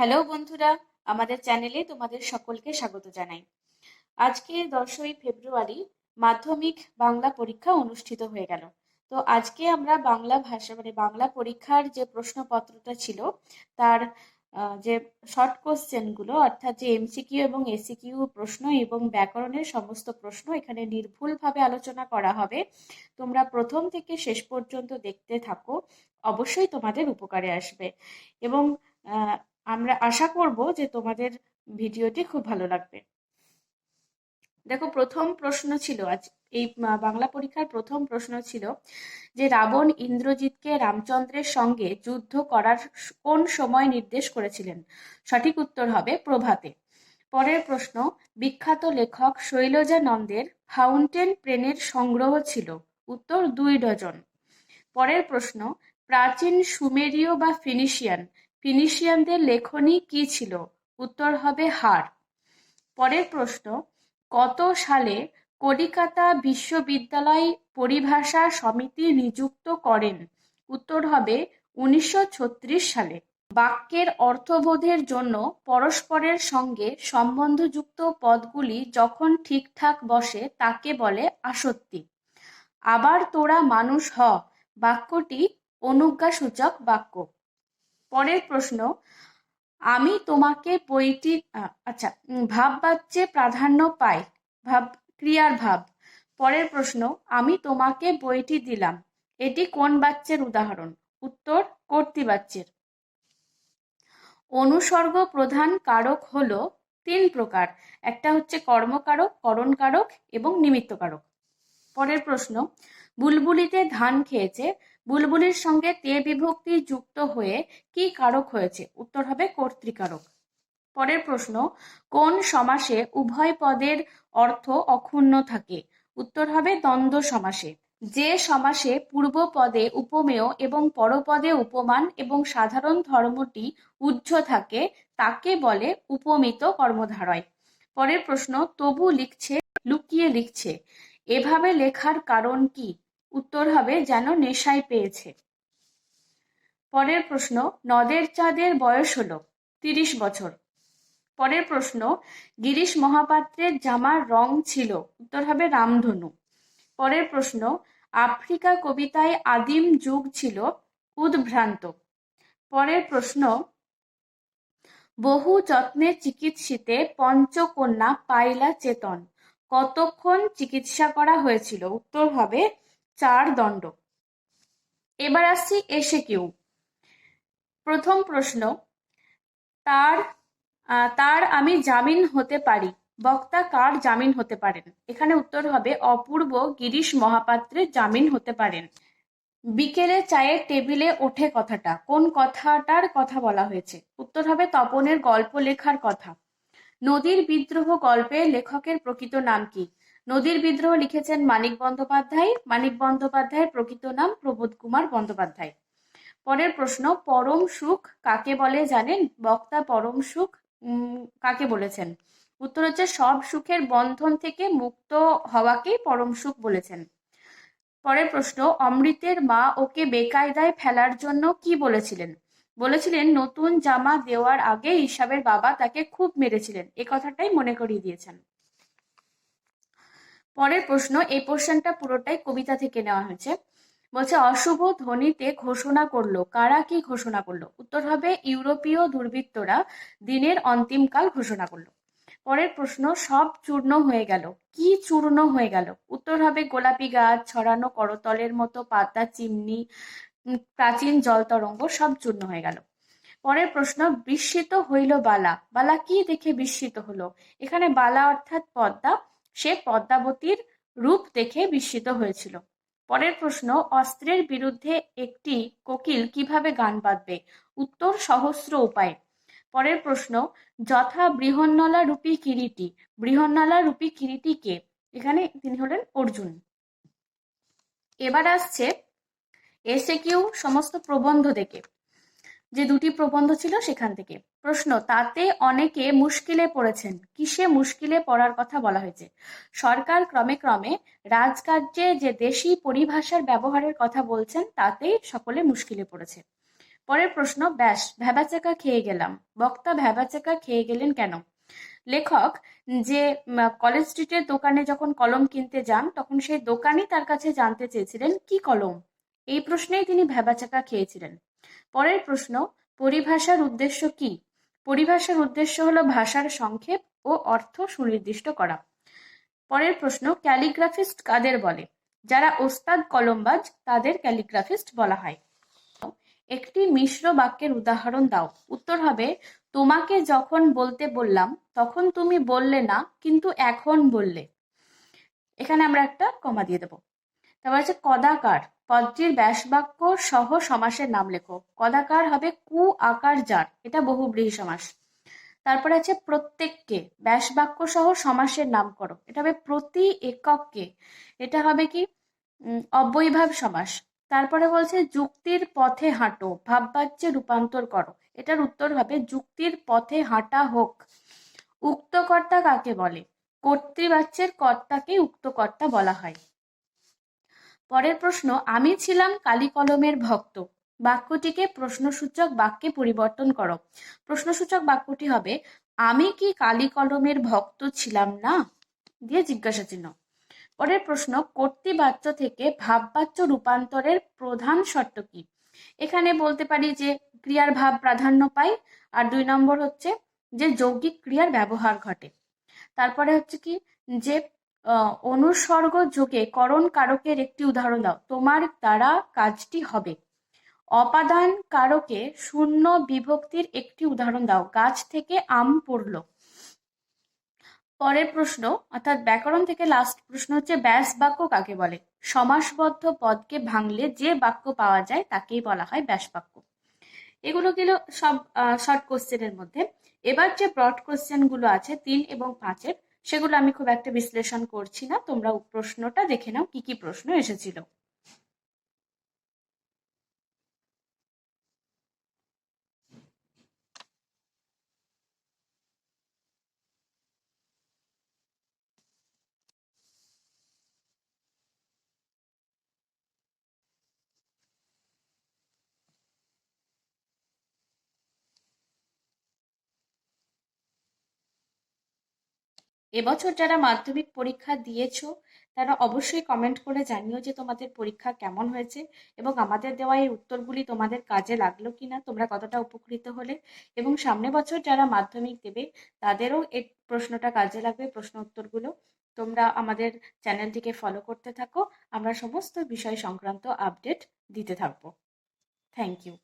Hello বন্ধুরা, আমাদের চ্যানেলে তোমাদের সকলকে স্বাগত জানাই। আজকে দশই ফেব্রুয়ারি মাধ্যমিক বাংলা পরীক্ষা অনুষ্ঠিত হয়ে গেল। তো আজকে আমরা বাংলা ভাষা মানে বাংলা পরীক্ষার যে প্রশ্নপত্রটা ছিল, তার যে শর্ট কোশ্চেনগুলো অর্থাৎ যে এমসিকিউ এবং এসিকিউ প্রশ্ন এবং ব্যাকরণের সমস্ত প্রশ্ন এখানে নির্ভুলভাবে আলোচনা করা হবে। তোমরা প্রথম থেকে শেষ পর্যন্ত দেখতে থাকো, অবশ্যই তোমাদের উপকারে আসবে। এবং আমরা আশা করব যে তোমাদের ভিডিওটি খুব ভালো লাগবে। দেখো, প্রথম প্রশ্ন ছিল, আজ এই বাংলা পরীক্ষার প্রথম প্রশ্ন ছিল যে রাবণ ইন্দ্রজিৎকে রামচন্দ্রের সঙ্গে যুদ্ধ করার কোন সময় নির্দেশ করেছিলেন? সঠিক উত্তর হবে প্রভাতে। পরের প্রশ্ন, বিখ্যাত লেখক শৈলজা নন্দের ফাউন্টেন প্রেনের সংগ্রহ ছিল। উত্তর, দুই ডজন। পরের প্রশ্ন, প্রাচীন সুমেরীয় বা ফিনিশিয়ান ফিনিশিয়ানদের লেখনী কি ছিল? উত্তর হবে হার। পরের প্রশ্ন, কত সালে কলিকাতা বিশ্ববিদ্যালয় পরিভাষা সমিতি নিযুক্ত করেন? উত্তর হবে উনিশশো ছত্রিশ সালে। বাক্যের অর্থবোধের জন্য পরস্পরের সঙ্গে সম্বন্ধযুক্ত পদগুলি যখন ঠিকঠাক বসে, তাকে বলে আসত্তি। আবার তোরা মানুষ হ, বাক্যটি অনুজ্ঞাসূচক বাক্য। পরের প্রশ্ন, আমি তোমাকে বইটি আচ্ছা ভাব বাচ্যে প্রাধান্য পাই, ভাব, ক্রিয়ার ভাব। পরের প্রশ্ন, আমি তোমাকে বইটি দিলাম, এটি কোন বাচ্যের উদাহরণ? উত্তর কর্তৃবাচ্যের অনুসর্গ প্রধান কারক হলো তিন প্রকার, একটা হচ্ছে কর্মকারক, করণকারক এবং নিমিত্তকারক। পরের প্রশ্ন, বুলবুলিতে ধান খেয়েছে বুলবুলির সঙ্গে তে বিভক্তি যুক্ত হয়ে কি কারক হয়েছে? উত্তর হবে কর্তৃকারক। পরের প্রশ্ন, কোন সমাসে উভয় পদের অর্থ অক্ষুণ্ণ থাকে? উত্তর হবে দ্বন্দ্ব সমাসে। যে সমাসে পূর্ব পদে উপমেয় এবং পরপদে উপমান এবং সাধারণ ধর্মটি উজ্জ্ব থাকে, তাকে বলে উপমিত কর্মধারয়। পরের প্রশ্ন, তবু লিখছে, লুকিয়ে লিখছে। এভাবে লেখার কারণ কি? উত্তর হবে যেন নেশায় পেয়েছে। পরের প্রশ্ন, নদের চাঁদের বয়স হলো, তিরিশ বছর। পরের প্রশ্ন, গিরিশ মহাপাত্রের জামার রং ছিল, উত্তর হবে রামধনু। পরের প্রশ্ন, আফ্রিকা কবিতায় আদিম যুগ ছিল, উদ্ভ্রান্ত। পরের প্রশ্ন, বহু যত্নে চিকিৎসিতে পঞ্চকন্যা পাইলা চেতন, কতক্ষণ চিকিৎসা করা হয়েছিল? উত্তর হবে চার দণ্ড। এবার আসছি এসে কেউ। প্রথম প্রশ্ন, তার তার আমি জামিন হতে পারি। বক্তা কার জামিন হতে পারেন? এখানে উত্তর হবে, অপূর্ব গিরিশ মহাপাত্রের জামিন হতে পারেন। বিকেলে চায়ের টেবিলে ওঠে কথাটা। কোন কথাটার কথা বলা হয়েছে? উত্তর হবে, তপনের গল্প লেখার কথা। নদীর বিদ্রোহ গল্পের লেখকের প্রকৃত নাম কি? নদীর বিদ্রোহ লিখেছেন মানিক বন্দ্যোপাধ্যায়। মানিক বন্দ্যোপাধ্যায়ের প্রকৃত নাম প্রবোধ কুমার বন্দ্যোপাধ্যায়। পরের প্রশ্ন, পরম সুখ কাকে বলে জানেন? বক্তা পরম সুখ কাকে বলেছেন? উত্তর হচ্ছে, সব সুখের বন্ধন থেকে মুক্ত হওয়াকেই পরম সুখ বলেছেন। পরের প্রশ্ন, অমৃতের মা ওকে বেকায়দায় ফেলার জন্য কি বলেছিলেন? বলেছিলেন, নতুন জামা দেওয়ার আগে ইসাবের বাবা তাকে খুব মেরেছিলেন। এ কথাটাই মনে করিয়ে দিয়েছেন। পরের প্রশ্ন, এই পোর্শনটা পুরোটাই কবিতা থেকে নেওয়া হয়েছে। বলছে, অশুভ ধ্বনিতে ঘোষণা করল। কারা কি ঘোষণা করল? উত্তর হবে, ইউরোপীয় দুর্বৃত্তরা দিনের অন্তিমকাল ঘোষণা করল। পরের প্রশ্ন, সব চূর্ণ হয়ে গেল। কি চূর্ণ হয়ে গেল? উত্তর হবে, গোলাপি গাছ, ছড়ানো করতলের মতো পাতা, চিমনি প্রাচীন জল তরঙ্গ সব চূর্ণ হয়ে গেল। পরের প্রশ্ন, বিস্মিত হইল বালা। বালা কি দেখে বিস্মিত হলো? এখানে বালা অর্থাৎ পদ্মা সে পদ্মাবতীর রূপ দেখে বিস্মিত হয়েছিল। পরের প্রশ্ন, অস্ত্রের বিরুদ্ধে একটি কোকিল কীভাবে গান বাঁধবে উত্তর, সহস্র উপায়। পরের প্রশ্ন, যথা বৃহন্নলা রূপী কিরীটি। বৃহন্নলা রূপী কিরীটি কে? এখানে তিনি হলেন অর্জুন। এবার আসছে এসে কিউ সমস্ত প্রবন্ধ থেকে যে দুটি প্রবন্ধ ছিল সেখান থেকে। প্রশ্ন, তাতে অনেকে মুশকিলে পড়েছেন। কিসে মুশকিলে পড়ার কথা বলা হয়েছে? সরকার ক্রমে ক্রমে রাজকার্যে যে দেশি পরিভাষার ব্যবহারের কথা বলছেন তাতেই সকলে মুশকিলে পড়েছে। পরের প্রশ্ন, ব্যাস ভ্যাবাচাকা খেয়ে গেলাম। বক্তা ভ্যাবাচাকা খেয়ে গেলেন কেন? লেখক, যে কলেজ স্ট্রিটের দোকানে যখন কলম কিনতে যান, তখন সেই দোকানই তার কাছে জানতে চেয়েছিলেন, কি কলম? এই প্রশ্নেই তিনি ভ্যাবাচাকা খেয়েছিলেন। পরের প্রশ্ন, পরিভাষার উদ্দেশ্য কি? পরিভাষার উদ্দেশ্য হলো ভাষার সংক্ষেপ ও অর্থ সুনির্দিষ্ট করা। পরের প্রশ্ন, ক্যালিগ্রাফিস্ট কাদের বলে? যারা ওস্তাদ কলমবাজ, তাদের ক্যালিগ্রাফিস্ট বলা হয়। একটি মিশ্র বাক্যের উদাহরণ দাও। উত্তর হবে, তোমাকে যখন বলতে বললাম, তখন তুমি বললে না, কিন্তু এখন বললে। এখানে আমরা একটা কমা দিয়ে দেবো। তারপর আছে, কদাকার। পদটির ব্যাসবাক্য সহ সমাসের নাম লেখো। কদাকার হবে কু আকার যার, এটা বহুব্রীহি সমাস। তারপরে আছে প্রত্যেককে, ব্যাসবাক্য সহ সমাসের নাম করো। এটা হবে প্রতি একককে এটা হবে কি? অব্যয়ভাব সমাস। তারপরে বলছে যুক্তির পথে হাঁটো, ভাববাচ্যে রূপান্তর করো। এটার উত্তর হবে যুক্তির পথে হাঁটা হোক। উক্তকর্তা কাকে বলে? কর্তৃবাচ্যের কর্তাকে উক্তকর্তা বলা হয়। পরের প্রশ্ন, আমি ছিলাম কালি কলমের ভক্ত। বাক্যটিকে প্রশ্নসূচক বাক্যে পরিবর্তন করো। প্রশ্নসূচক বাক্যটি হবে, আমি কি কালি কলমের ভক্ত ছিলাম না? দিয়ে জিজ্ঞাসা চিহ্ন। পরের প্রশ্ন, কর্তৃবাচ্য থেকে ভাববাচ্য রূপান্তরের প্রধান শর্ত কি? এখানে বলতে পারি যে, ক্রিয়ার ভাব প্রাধান্য পায় আর দুই নম্বর হচ্ছে যে, যৌগিক ক্রিয়ার ব্যবহার ঘটে। তারপরে হচ্ছে কি? যে অনুসর্গ যোগে করণ কারকের একটি উদাহরণ দাও। তোমার দ্বারা কাজটি হবে। অপাদান কারকে শূন্য বিভক্তির একটি উদাহরণ দাও। গাছ থেকে আম পড়ল। পরের প্রশ্ন, অর্থাৎ ব্যাকরণ থেকে লাস্ট প্রশ্ন হচ্ছে, ব্যাস বাক্য কাকে বলে? সমাসবদ্ধ পদকে ভাঙলে যে বাক্য পাওয়া যায় তাকেই বলা হয় ব্যাস বাক্য। এগুলো গেল সব শর্ট কোশ্চেনের মধ্যে। এবার যে ব্রড কোশ্চেনগুলো আছে, তিন এবং পাঁচের সেগুলো আমি খুব একটা বিশ্লেষণ করছি না। তোমরা প্রশ্নটা দেখে নাও, কি কি প্রশ্ন এসেছিল। এবছর যারা মাধ্যমিক পরীক্ষা দিয়েছ, তারা অবশ্যই কমেন্ট করে জানিও যে তোমাদের পরীক্ষা কেমন হয়েছে এবং আমাদের দেওয়া এই উত্তরগুলি তোমাদের কাজে লাগল কি না তোমরা কতটা উপকৃত হলে এবং সামনে বছর যারা মাধ্যমিক দেবে, তাদেরও এই প্রশ্নটা কাজে লাগবে, প্রশ্ন উত্তরগুলো। তোমরা আমাদের চ্যানেলটিকে ফলো করতে থাকো, আমরা সমস্ত বিষয় সংক্রান্ত আপডেট দিতে থাকব। Thank you